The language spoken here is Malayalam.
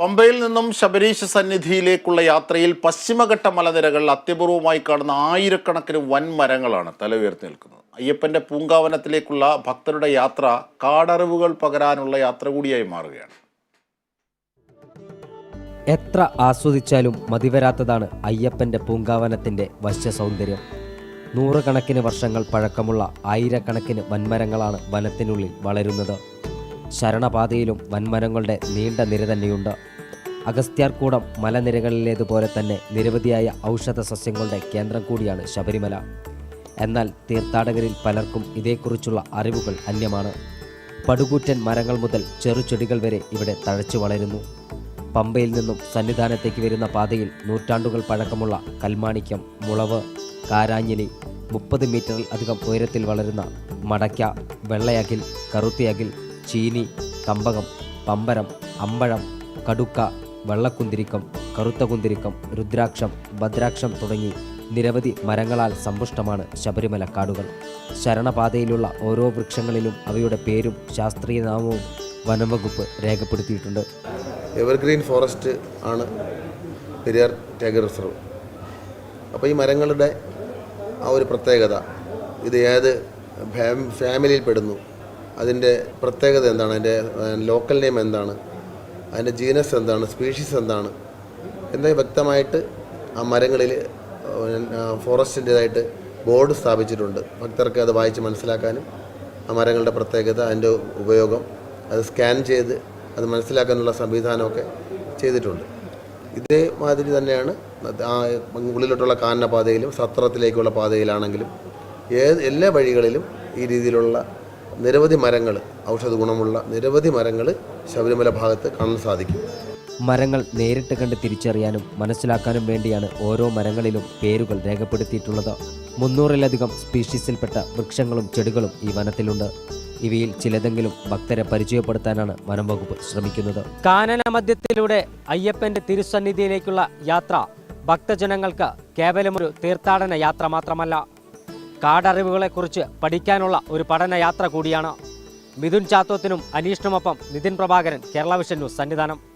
പമ്പയിൽ നിന്നും ശബരീശ സന്നിധിയിലേക്കുള്ള യാത്രയിൽ പശ്ചിമഘട്ട മലനിരകൾ അത്യപൂർവമായി കാണുന്ന ആയിരക്കണക്കിന് വൻമരങ്ങളാണ് തല ഉയർത്തി നിൽക്കുന്നത്. അയ്യപ്പന്റെ പൂങ്കാവനത്തിലേക്കുള്ള ഭക്തരുടെ യാത്ര കാടറിവുകൾ പകരാനുള്ള യാത്ര കൂടിയായി മാറുകയാണ്. എത്ര ആസ്വദിച്ചാലും മതിവരാത്തതാണ് അയ്യപ്പന്റെ പൂങ്കാവനത്തിന്റെ വശ്യ സൗന്ദര്യം നൂറുകണക്കിന് വർഷങ്ങൾ പഴക്കമുള്ള ആയിരക്കണക്കിന് വൻമരങ്ങളാണ് വനത്തിനുള്ളിൽ വളരുന്നത്. ശരണപാതയിലും വൻമരങ്ങളുടെ നീണ്ട നിര തന്നെയുണ്ട്. അഗസ്ത്യാർകൂടം മലനിരകളിലേതുപോലെ തന്നെ നിരവധിയായ ഔഷധ സസ്യങ്ങളുടെ കേന്ദ്രം കൂടിയാണ് ശബരിമല. എന്നാൽ തീർത്ഥാടകരിൽ പലർക്കും ഇതേക്കുറിച്ചുള്ള അറിവുകൾ അന്യമാണ്. പടുകൂറ്റൻ മരങ്ങൾ മുതൽ ചെറുചെടികൾ വരെ ഇവിടെ തഴച്ചു വളരുന്നു. പമ്പയിൽ നിന്നും സന്നിധാനത്തേക്ക് വരുന്ന പാതയിൽ നൂറ്റാണ്ടുകൾ പഴക്കമുള്ള കൽമാണിക്യം മുളവ് കാരാഞ്ഞിലി മുപ്പത് മീറ്ററിൽ അധികം ഉയരത്തിൽ വളരുന്ന മടക്ക വെള്ളയകിൽ കറുത്തിയകിൽ ചീനി തമ്പകം പമ്പരം അമ്പഴം കടുക്ക വെള്ളക്കുന്തിരിക്കം കറുത്ത കുന്തിരിക്കം രുദ്രാക്ഷം ഭദ്രാക്ഷം തുടങ്ങി നിരവധി മരങ്ങളാൽ സമ്പുഷ്ടമാണ് ശബരിമല കാടുകൾ. ശരണപാതയിലുള്ള ഓരോ വൃക്ഷങ്ങളിലും അവയുടെ പേരും ശാസ്ത്രീയ നാമവും വനംവകുപ്പ് രേഖപ്പെടുത്തിയിട്ടുണ്ട്. എവർഗ്രീൻ ഫോറസ്റ്റ് ആണ് പെരിയാർ ടൈഗർ റിസർവ് അപ്പോൾ ഈ മരങ്ങളുടെ ആ ഒരു പ്രത്യേകത ഇത് ഏത് ഫാമിലിയിൽ പെടുന്നു? അതിന്റെ പ്രത്യേകത എന്താണ്? അതിന്റെ ലോക്കൽ നെയിം എന്താണ്? അതിന്റെ ജീനസ് എന്താണ്? സ്പീഷീസ് എന്താണ്? എന്നൊക്കെ വ്യക്തമായിട്ട് ആ മരങ്ങളിൽ ഫോറസ്റ്റിന്റേതായിട്ട് ബോർഡ് സ്ഥാപിച്ചിട്ടുണ്ട്. ഭക്തർക്ക് അത് വായിച്ച് മനസ്സിലാക്കാനും ആ മരങ്ങളുടെ പ്രത്യേകത അതിന്റെ ഉപയോഗം അത് സ്കാൻ ചെയ്ത് അത് മനസ്സിലാക്കാനുള്ള സംവിധാനമൊക്കെ ചെയ്തിട്ടുണ്ട്. ഇതേമാതിരി തന്നെയാണ് ആ ഉള്ളിലോട്ടുള്ള കാനന പാതയിലും സത്രത്തിലേക്കുള്ള പാതയിലാണെങ്കിലും ഏത് എല്ലാ വഴികളിലും ഈ രീതിയിലുള്ള നിരവധി മരങ്ങൾ ഔഷധ ഗുണമുള്ള നിരവധി മരങ്ങൾ ശബരിമല ഭാഗത്ത് കാണാൻ സാധിക്കും. മരങ്ങൾ നേരിട്ട് കണ്ട് തിരിച്ചറിയാനും മനസ്സിലാക്കാനും വേണ്ടിയാണ് ഓരോ മരങ്ങളിലും പേരുകൾ രേഖപ്പെടുത്തിയിട്ടുള്ളത്. മുന്നൂറിലധികം സ്പീഷീസിൽപ്പെട്ട വൃക്ഷങ്ങളും ചെടികളും ഈ വനത്തിലുണ്ട്. ഇവയിൽ ചിലതെങ്കിലും ഭക്തരെ പരിചയപ്പെടുത്താനാണ് വനം വകുപ്പ് ശ്രമിക്കുന്നത്. കാനന മധ്യത്തിലൂടെ അയ്യപ്പന്റെ തിരുസന്നിധിയിലേക്കുള്ള യാത്ര ഭക്തജനങ്ങൾക്ക് കേവലമൊരു ഒരു തീർത്ഥാടന യാത്ര മാത്രമല്ല കാടറിവുകളെക്കുറിച്ച് പഠിക്കാനുള്ള ഒരു പഠനയാത്ര കൂടിയാണ്. മിഥുൻ ചാത്തോത്തിനും അനീഷിനുമൊപ്പം നിതിൻ പ്രഭാകരൻ കേരള വിഷൻ ന്യൂസ് സന്നിധാനം.